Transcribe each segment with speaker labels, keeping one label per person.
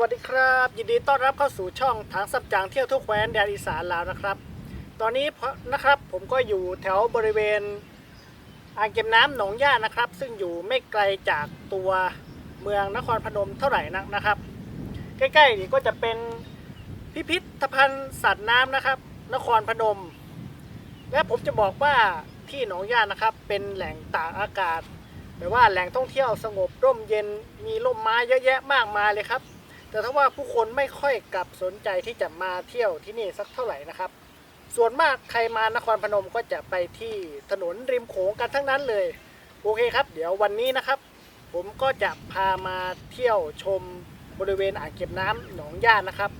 Speaker 1: วัสดีครับ ยินดีต้อนรับเข้าสู่ช่องทางสับจางเที่ยวทุกแคว้นแดนอีสานลาวนะครับ ตอนนี้นะครับผมก็อยู่แถวบริเวณอ่างเก็บน้ำหนองย่านะครับ ซึ่งอยู่ไม่ไกลจากตัวเมืองนครพนมเท่าไหร่นักนะครับ ใกล้ๆนี่ก็จะเป็นพิพิธภัณฑ์สัตว์น้ำนะครับ นครพนม และผมจะบอกว่าที่หนองย่านะครับ เป็นแหล่งตากอากาศแปลว่าแหล่งท่องเที่ยวสงบร่มเย็นมีร่มไม้เยอะแยะมากมายเลยครับ แต่ถ้าว่าผู้คนไม่ค่อยกลับสนใจที่จะมาเที่ยวที่นี่สักเท่าไหร่นะครับ ส่วนมากใครมานครพนมก็จะไปที่ถนนริมโขงกันทั้งนั้นเลย โอเคครับ เดี๋ยววันนี้นะครับ ผมก็จะพามาเที่ยวชมบริเวณอ่างเก็บน้ำหนองย่านนะครับ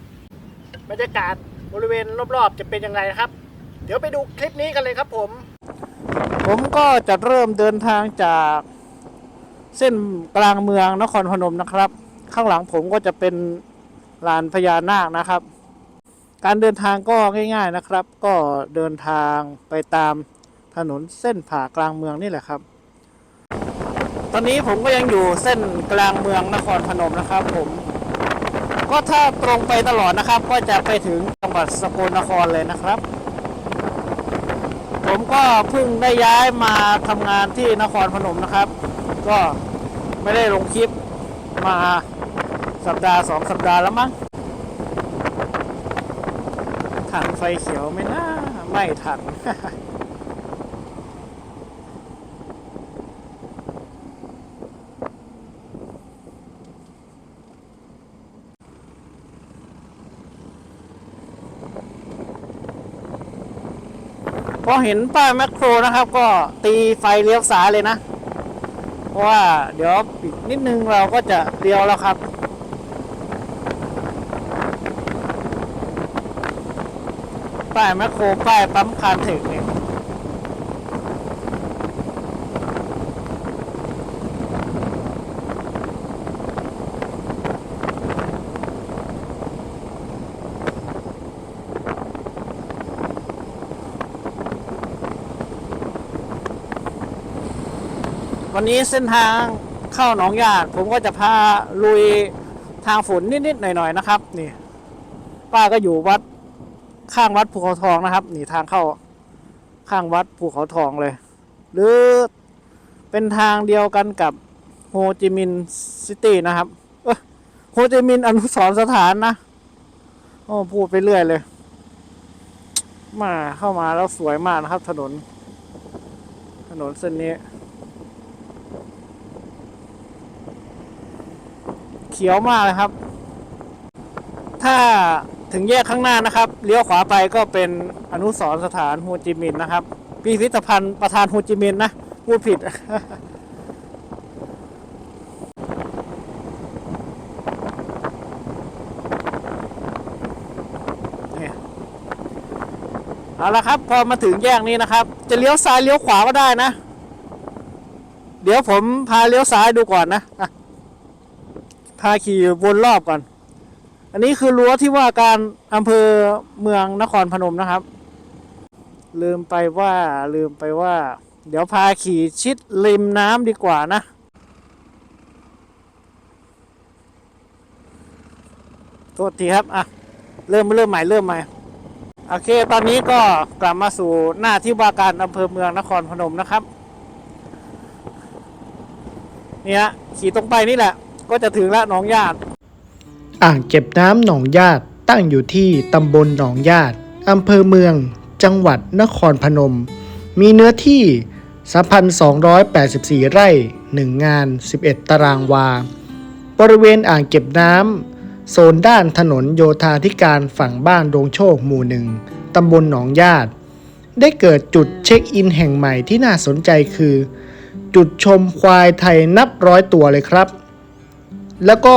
Speaker 1: บรรยากาศบริเวณรอบๆ จะเป็นอย่างไรนะครับ เดี๋ยวไปดูคลิปนี้กันเลยครับผม ผมก็จะเริ่มเดินทางจากเส้นกลางเมืองนครพนมนะครับ ข้างหลังผมก็จะเป็นลานพญานาคนะครับ การเดินทางก็ง่ายๆนะครับ ก็เดินทางไปตามถนนเส้นผ่ากลางเมืองนี่แหละครับ ตอนนี้ผมก็ยังอยู่เส้นกลางเมืองนครพนมนะครับ ผม ก็ถ้าตรงไปตลอดนะครับ ก็จะไปถึงจังหวัดสกลนครเลยนะครับ ผมก็เพิ่งได้ย้ายมาทำงานที่นครพนมนะครับ ก็ไม่ได้ลงคลิป มาสัปดาห์สองสัปดาห์แล้วมั้งทันไฟเขียวไหม่น่าไม่ทันพอเห็นป้ายแมคโครนะครับ ก็ตีไฟเลี้ยวซ้ายเลยนะ ราะว่าเดี๋ยวอีกนิดนึงเราก็จะเลี้ยวแล้วครับ ป้ายแมคโครป้ายปั๊มคานถึงเอง วันนี้เส้นทางเข้าหนองยาดผมก็จะพาลุยทางฝนนิดๆหน่อยๆนะครับ นี่ ป้าก็อยู่วัดข้างวัดภูเขาทองนะครับ นี่ทางเข้าข้างวัดภูเขาทองเลย หรือเป็นทางเดียวกันกับโฮจิมินห์ซิตี้นะครับเอ้ยโฮจิมินห์อนุสรณ์สถานนะโอ้พูดไปเรื่อยเลยมาเข้ามาแล้วสวยมากนะครับ ถนน ถนนเส้นนี้ เขียวมากเลยครับ ถ้าถึงแยกข้างหน้านะครับเลี้ยวขวาไปก็เป็นอนุสรสถานโฮจิมินห์นะครับพิพิธภัณฑ์ประธานโฮจิมินห์นะพูดผิด เอาละครับ พอมาถึงแยกนี้นะครับ จะเลี้ยวซ้ายเลี้ยวขวาก็ได้นะ เดี๋ยวผมพาเลี้ยวซ้ายดูก่อนนะะาขี่วนรอบก่อน อันนี้คือรั้วที่ว่าการอำเภอเมืองนครพนมนะครับ ลืมไปว่าลืมไปว่า เดี๋ยวพาขี่ชิดริมน้ำดีกว่านะโทษทีครับอะเริ่มเริ่มใหม่เริ่มใหม่โอเค ตอนนี้ก็กลับมาสู่หน้าที่ว่าการอำเภอเมืองนครพนมนะครับ เนี่ยขี่ตรงไปนี่แหละ ก็จะถึงล้วหนองญาติ
Speaker 2: อ่างเก็บน้ำหนองญาติตั้งอยู่ที่ตำบลหนองญาติอำเภอเมือง จังหวัดนครพนม มีเนื้อที่ 3,284 ไร่ 1 งาน 11 ตารางวา บริเวณอ่างเก็บน้ำโซนด้านถนนโยธาธิการฝั่งบ้านดงโชคหมู่หนึ่งตำบลหนองญาติ ได้เกิดจุดเช็คอินแห่งใหม่ที่น่าสนใจคือ จุดชมควายไทยนับร้อยตัวเลยครับ แล้วก็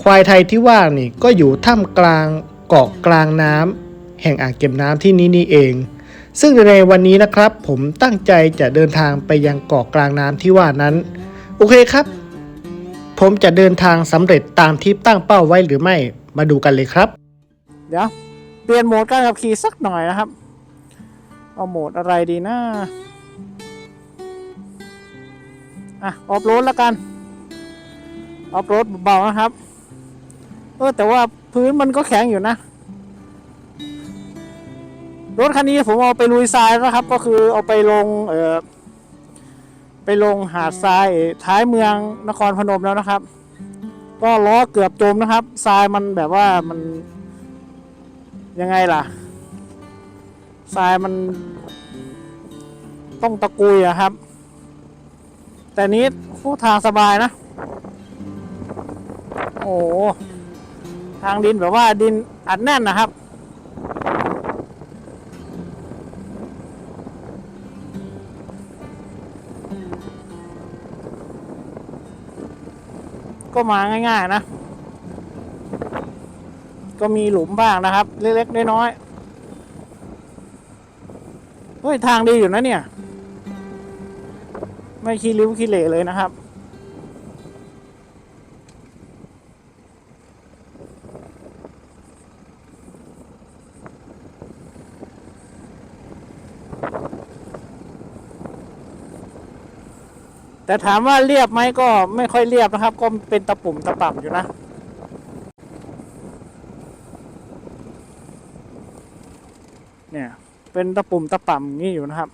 Speaker 2: ควายไทยที่ว่านี่ก็อยู่ท่ามกลางเกาะกลางน้ำแห่งอ่างเก็บน้ำที่นี้นี่เอง ซึ่งในวันนี้นะครับ ผมตั้งใจจะเดินทางไปยังเกาะกลางน้ำที่ว่านั้น โอเคครับ ผมจะเดินทางสำเร็จตามที่ตั้งเป้าไว้หรือไม่มาดูกันเลยครับ
Speaker 1: เดี๋ยวเปลี่ยนโหมดการขับขี่สักหน่อยนะครับ เอาโหมดอะไรดีนะอะออฟโรดแล้วกัน ออฟโรดเบาๆนะครับ เออแต่ว่าพื้นมันก็แข็งอยู่นะ รถคันนี้ผมเอาไปลุยทรายนะครับ ก็คือเอาไปลงเออไปลงหาดทรายท้ายเมืองนครพนมแล้วนะครับ ก็ล้อเกือบจมนะครับทรายมันแบบว่ามันยังไงล่ะทรายมันต้องตะกุยอะครับ แต่นี้คู่ทางสบายนะ โอ้ทางดินแบบว่าดินอัดแน่นนะครับ ก็มาง่ายๆนะ ก็มีหลุมบ้างนะครับ เล็กๆ น้อยๆเฮ้ย ทางดีอยู่นะเนี่ย ไม่ขี้ริ้วขี้เหร่เลยนะครับ แต่ถามว่าเรียบไหมก็ไม่ค่อยเรียบนะครับ ก็เป็นตะปุ่มตะป่ำอยู่นะ เนี่ย เป็นตะปุ่มตะป่ำอย่างนี้อยู่นะครับ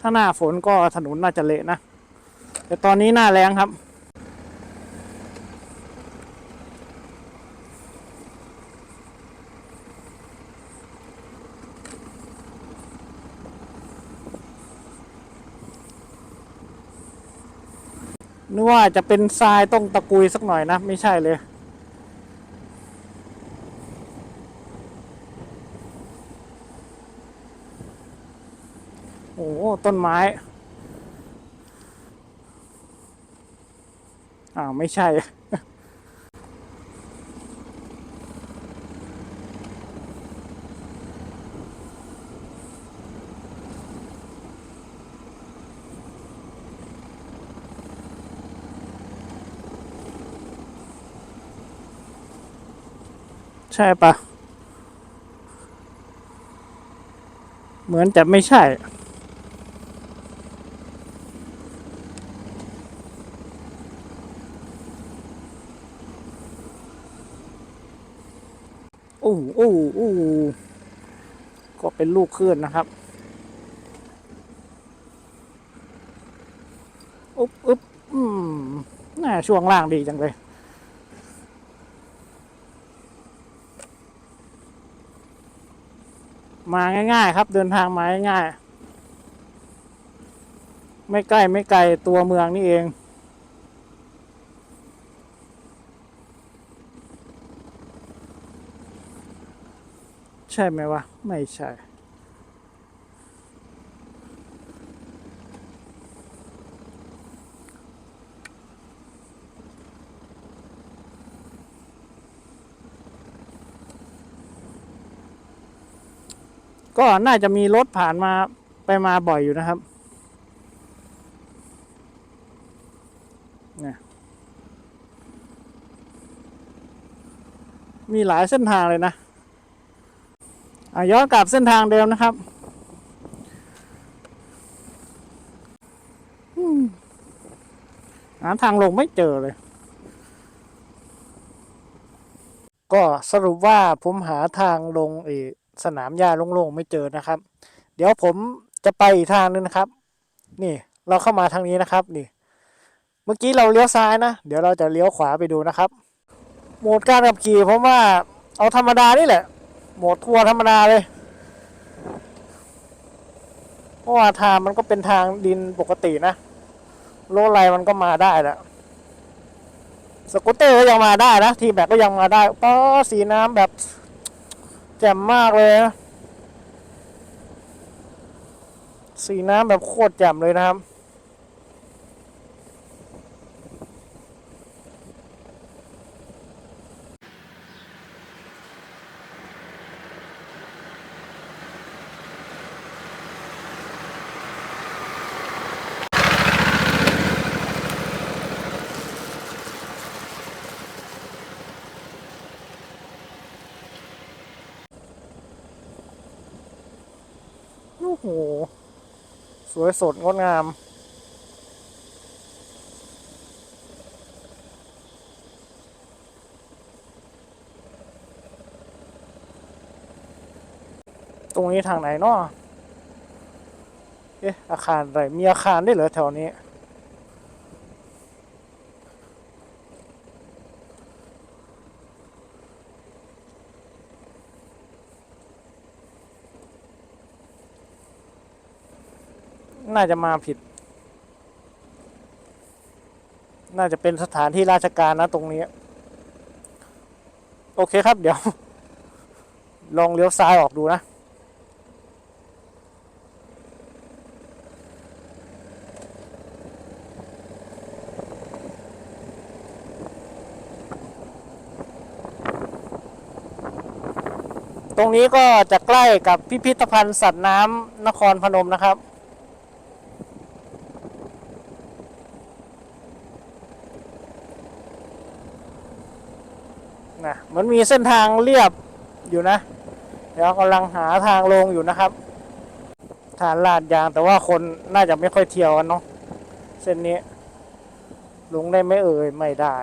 Speaker 1: ถ้าหน้าฝนก็ถนนน่าจะเละนะ แต่ตอนนี้หน้าแรงครับ นึกว่าจะเป็นทรายต้องตะกุยสักหน่อยนะ ไม่ใช่เลย โอ้ต้นไม้ อ้าว ไม่ใช่ ใช่ปะเหมือนจะไม่ใช่ โอ้โอ้โอ้ก็เป็นลูกคลื่นนะครับ อุ๊บอุ๊บอืมน่าช่วงล่างดีจังเลย มาง่าย ๆ ครับ เดินทางมาง่ายๆไม่ใกล้ไม่ไกลตัวเมืองนี่เอง ใช่ไหมวะ ไม่ใช่ ก็น่าจะมีรถผ่านมาไปมาบ่อยอยู่นะครับมีหลายเส้นทางเลยนะย้อนกลับเส้นทางเดิมนะครับหาทางลงไม่เจอเลย ก็สรุปว่าผมหาทางลงเออ สนามหญ้าโล่งๆไม่เจอนะครับ เดี๋ยวผมจะไปอีกทางนึงนะครับ นี่เราเข้ามาทางนี้นะครับนี่ เมื่อกี้เราเลี้ยวซ้ายนะ เดี๋ยวเราจะเลี้ยวขวาไปดูนะครับ โหมดการขับขี่ผมว่าเอาธรรมดานี่แหละ โหมดทัวร์ธรรมดาเลยเพราะว่าทางมันก็เป็นทางดินปกตินะรถอะไรมันก็มาได้แหละสกูตเตอร์ก็ยังมาได้นะ ทีแบกก็ยังมาได้ป้อสีน้ำแบบ แจ่มมากเลยนะสีน้ำแบบโคตรแจ่มเลยนะครับ วยสดงดงาม ตรงนี้ทางไหนเนาะเอ๊ะอาคารอะไร มีอาคารได้เหรอแถวนี้ น่าจะมาผิด น่าจะเป็นสถานที่ราชการนะตรงนี้ โอเคครับเดี๋ยว ลองเลี้ยวซ้ายออกดูนะ ตรงนี้ก็จะใกล้กับพิพิธภัณฑ์สัตว์น้ำนครพนมนะครับ นะมันมีเส้นทางเรียบอยู่นะเดี๋ยวกำลังหาทางลงอยู่นะครับ ฐานลาดยางแต่ว่าคนน่าจะไม่ค่อยเที่ยวกันเนาะเส้นนี้ลงได้ไม่เอ่ยไม่ได้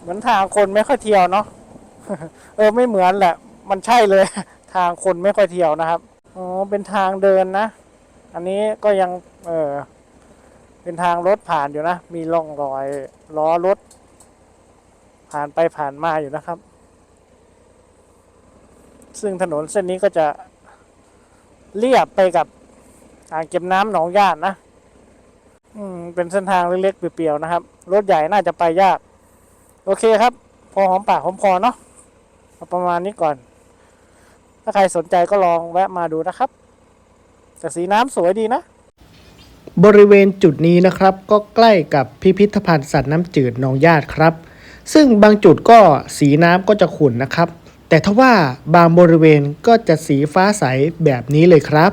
Speaker 1: เหมือนทางคนไม่ค่อยเที่ยวเนาะเออไม่เหมือนแหละ มันใช่เลย ทางคนไม่ค่อยเที่ยวนะครับอ๋อเป็นทางเดินนะ อันนี้ก็ยังเออเป็นทางรถผ่านอยู่นะ มีร่องรอยล้อรถ ผ่านไปผ่านมาอยู่นะครับ ซึ่งถนนเส้นนี้ก็จะเรียบไปกับอ่างเก็บน้ำหนองญาตนะอืมเป็นเส้นทางเล็กๆเปลี่ยวๆนะครับ รถใหญ่น่าจะไปยาก โอเคครับ พอหอมปากหอมคอเนาะเอาประมาณนี้ก่อน ถ้าใครสนใจก็ลองแวะมาดูนะครับ แต่สีน้ำสวยดีนะ
Speaker 2: บริเวณจุดนี้นะครับ ก็ใกล้กับพิพิธภัณฑ์สัตว์น้ำจืดหนองญาติครับ ซึ่งบางจุดก็สีน้ำก็จะขุ่นนะครับ แต่ทว่าบางบริเวณก็จะสีฟ้าใสแบบนี้เลยครับ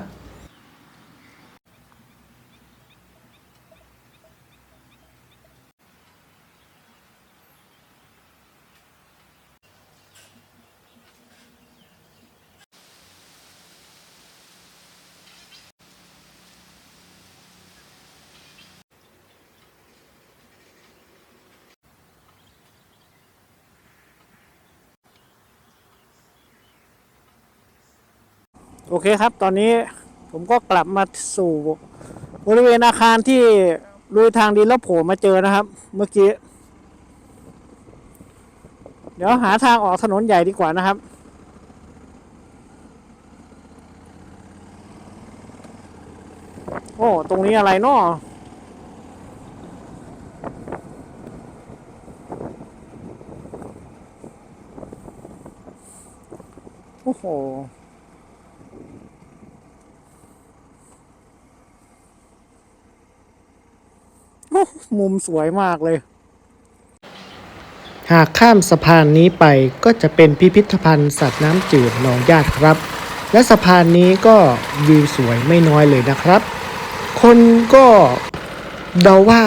Speaker 1: โอเคครับ ตอนนี้ผมก็กลับมาสู่บริเวณอาคารที่ลุยทางดินแล้วโผล่มาเจอนะครับ เมื่อกี้ เดี๋ยวหาทางออกถนนใหญ่ดีกว่านะครับ โอ้ ตรงนี้อะไรเนาะโอ้โห มุมสวยมากเลย
Speaker 2: หากข้ามสะพานนี้ไปก็จะเป็นพิพิธภัณฑ์สัตว์น้ำจืดหนองญาติครับ และสะพานนี้ก็วิวสวยไม่น้อยเลยนะครับ คนก็เดาว่า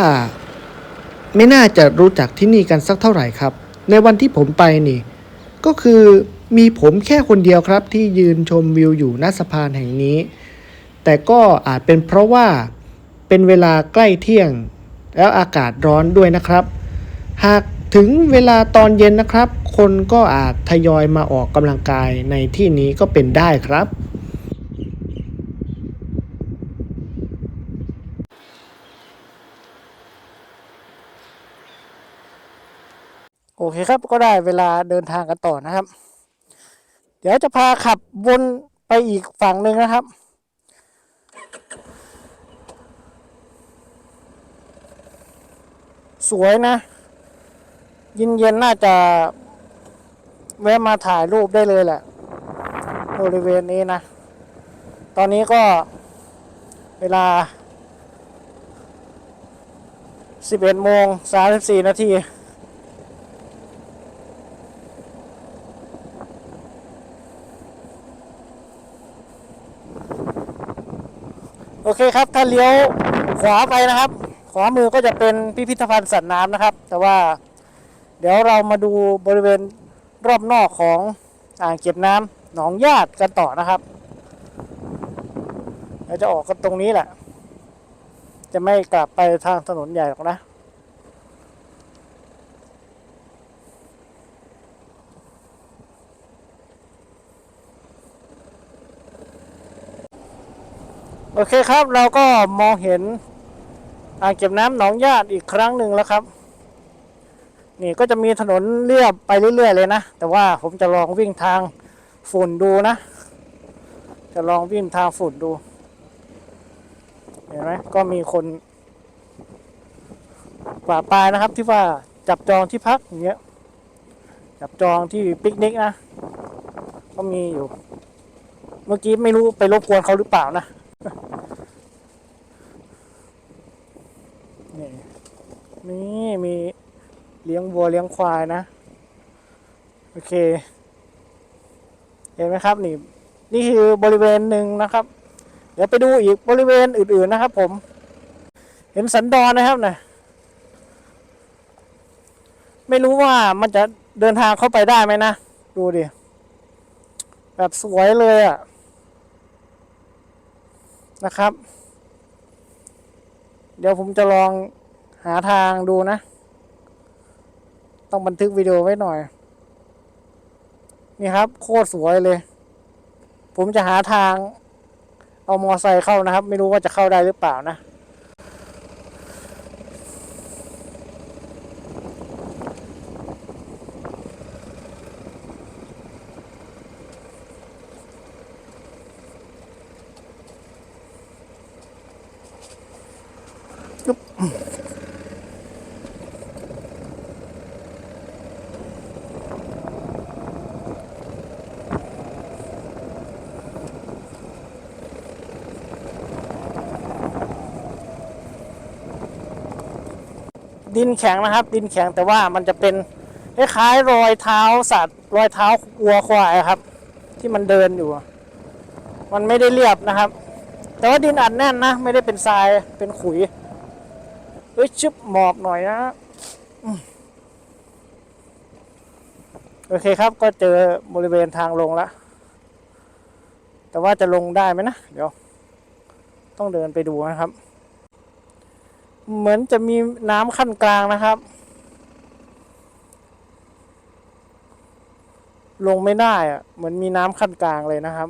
Speaker 2: ไม่น่าจะรู้จักที่นี่กันสักเท่าไหร่ครับ ในวันที่ผมไปนี่ ก็คือมีผมแค่คนเดียวครับที่ยืนชมวิวอยู่หน้าสะพานแห่งนี้ แต่ก็อาจเป็นเพราะว่าเป็นเวลาใกล้เที่ยง แล้วอากาศร้อนด้วยนะครับ หากถึงเวลาตอนเย็นนะครับ คนก็อาจทยอยมาออกกำลังกายในที่นี้ก็เป็นได้ครับ
Speaker 1: โอเคครับก็ได้เวลาเดินทางกันต่อนะครับ เดี๋ยวจะพาขับวนไปอีกฝั่งหนึ่งนะครับ สวยนะเย็นๆน่าจะแวะมาถ่ายรูปได้เลยแหละบริเวณนี้นะ ตอนนี้ก็เวลา 11โมง34 นาทีโอเคครับ ถ้าเลี้ยวขวาไปนะครับ ขวามือก็จะเป็นพิพิธภัณฑ์สัตว์น้ำนะครับ แต่ว่าเดี๋ยวเรามาดูบริเวณรอบนอกของอ่างเก็บน้ำหนองญาติกันต่อนะครับเราจะออกกันตรงนี้แหละ จะไม่กลับไปทางถนนใหญ่หรอกนะโโอเคครับเราก็มองเห็น อ่างเก็บน้ำหนองญาติอีกครั้งหนึ่งแล้วครับ นี่ก็จะมีถนนเรียบไปเรื่อยๆเลยนะ แต่ว่าผมจะลองวิ่งทางฝุ่นดูนะ จะลองวิ่งทางฝุ่นดู เห็นไหมก็มีคนป่าปลายนะครับที่ว่าจับจองที่พักอย่างเงี้ย จับจองที่ปิกนิกนะ ก็มีอยู่ เมื่อกี้ไม่รู้ไปรบกวนเขาหรือเปล่านะ นี่นี่มีเลี้ยงวัวเลี้ยงควายนะ โอเค เห็นไหมครับนี่ นี่คือบริเวณหนึ่งนะครับ เดี๋ยวไปดูอีกบริเวณอื่นๆนะครับ ผม เห็นสันดอนนะครับนะไม่รู้ว่ามันจะเดินทางเข้าไปได้ไหมนะ ดูดิ แบบสวยเลยอะนะครับ ดี๋ยวผมจะลองหาทางดูนะ ต้องบันทึกวิดีโอไว้หน่อย นี่ครับ โคตรสวยเลย ผมจะหาทาง เอามอไซค์เข้านะครับ ไม่รู้ว่าจะเข้าได้หรือเปล่านะ ดินแข็งนะครับ ดินแข็งแต่ว่ามันจะเป็นคล้ายๆรอยเท้าสัตว์ รอยเท้าวัวควายครับ ที่มันเดินอยู่ มันไม่ได้เรียบนะครับ แต่ว่าดินอัดแน่นนะ ไม่ได้เป็นทรายเป็นขุยเอ้ยชึบหมอบหน่อยนะอโอเคครับก็เจอบริเวณทางลงแล้วแต่ว่าจะลงได้ไหมนะ เดี๋ยว ต้องเดินไปดูนะครับ เหมือนจะมีน้ำขั้นกลางนะครับ ลงไม่ได้อะเหมือนมีน้ำขั้นกลางเลยนะครับ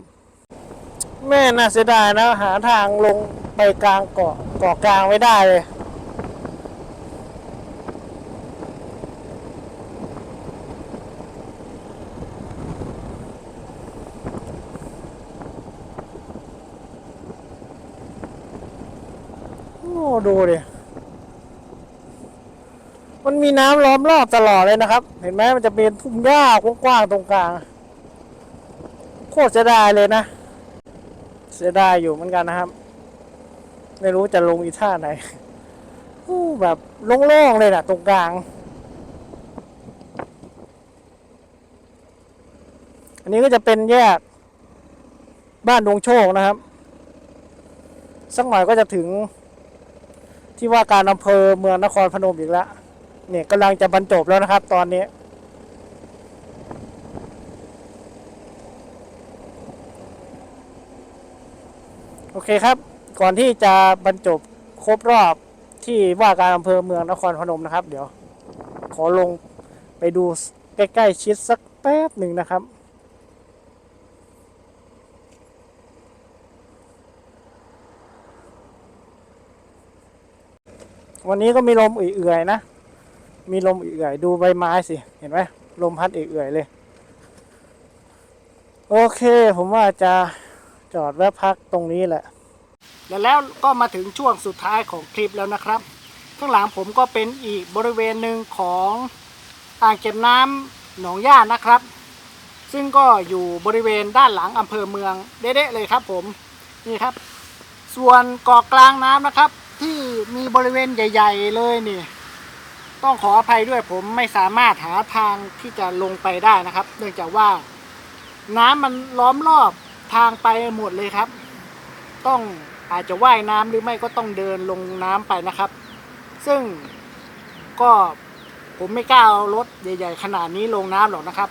Speaker 1: แม่น่าเสียดายนะ หาทางลงไปกลางเกาะเกาะกลางไม่ได้เลยโอ้ดูดิ มีน้ำล้อมรอบตลอดเลยนะครับ เห็นไหมมันจะเป็นทุ่งหญ้ากว้างๆตรงกลาง โคตรเสียดายเลยนะ เสียดายอยู่เหมือนกันนะครับ ไม่รู้จะลงอีท่าไหนแบบโล่งๆเลยนะตรงกลาง อันนี้ก็จะเป็นแยกบ้านดวงโชคนะครับ สักหน่อยก็จะถึงที่ว่าการอำเภอเมืองนครพนมอีกแล้ว เนี่ยกำลังจะบรรจบแล้วนะครับ ตอนนี้ โอเคครับ ก่อนที่จะบรรจบครบรอบที่ว่าการอำเภอเมืองนครพนมนะครับ เดี๋ยว ขอลงไปดูใกล้ๆชิดสักแป๊บหนึ่งนะครับวันนี้ก็มีลมเอื่อยๆนะ มีลมเอื่อยดูใบไม้สิ เห็นไหมลมพัดเอื่อยเลย โอเค ผมว่าจะจอดแวะพักตรงนี้แหละ และแล้วก็มาถึงช่วงสุดท้ายของคลิปแล้วนะครับ ข้างหลังผมก็เป็นอีกบริเวณหนึ่งของอ่างเก็บน้ำหนองย่านะครับ ซึ่งก็อยู่บริเวณด้านหลังอำเภอเมืองเด๊ะเลยครับ ผมนี่ครับ ส่วนเกาะกลางน้ำนะครับ ที่มีบริเวณใหญ่ ๆ เลยนี่ ต้องขออภัยด้วยผมไม่สามารถหาทางที่จะลงไปได้นะครับ เนื่องจากว่า น้ำมันล้อมรอบทางไปหมดเลยครับ ต้องอาจจะว่ายน้ำหรือไม่ก็ต้องเดินลงน้ำไปนะครับ ซึ่งก็ผมไม่กล้าเอารถใหญ่ ๆ ขนาดนี้ลงน้ำหรอกนะครับ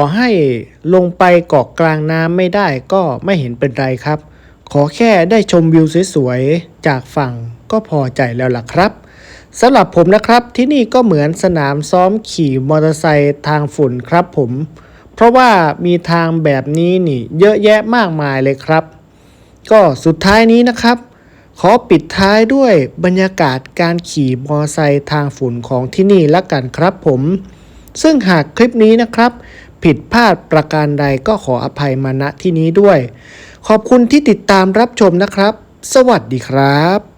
Speaker 2: ต่อให้ลงไปเกาะกลางน้ำไม่ได้ก็ไม่เห็นเป็นไรครับ ขอแค่ได้ชมวิวสวยๆ จากฝั่งก็พอใจแล้วล่ะครับสำหรับผมนะครับที่นี่ก็เหมือนสนามซ้อมขี่มอเตอร์ไซค์ทางฝุ่นครับผม เพราะว่ามีทางแบบนี้นี่เยอะแยะมากมายเลยครับ ก็สุดท้ายนี้นะครับ ขอปิดท้ายด้วยบรรยากาศการขี่มอเตอร์ไซค์ทางฝุ่นของที่นี่ละกันครับผม ซึ่งหากคลิปนี้นะครับ ผิดพลาดประการใดก็ขออภัยมาณที่นี้ด้วย ขอบคุณที่ติดตามรับชมนะครับ สวัสดีครับ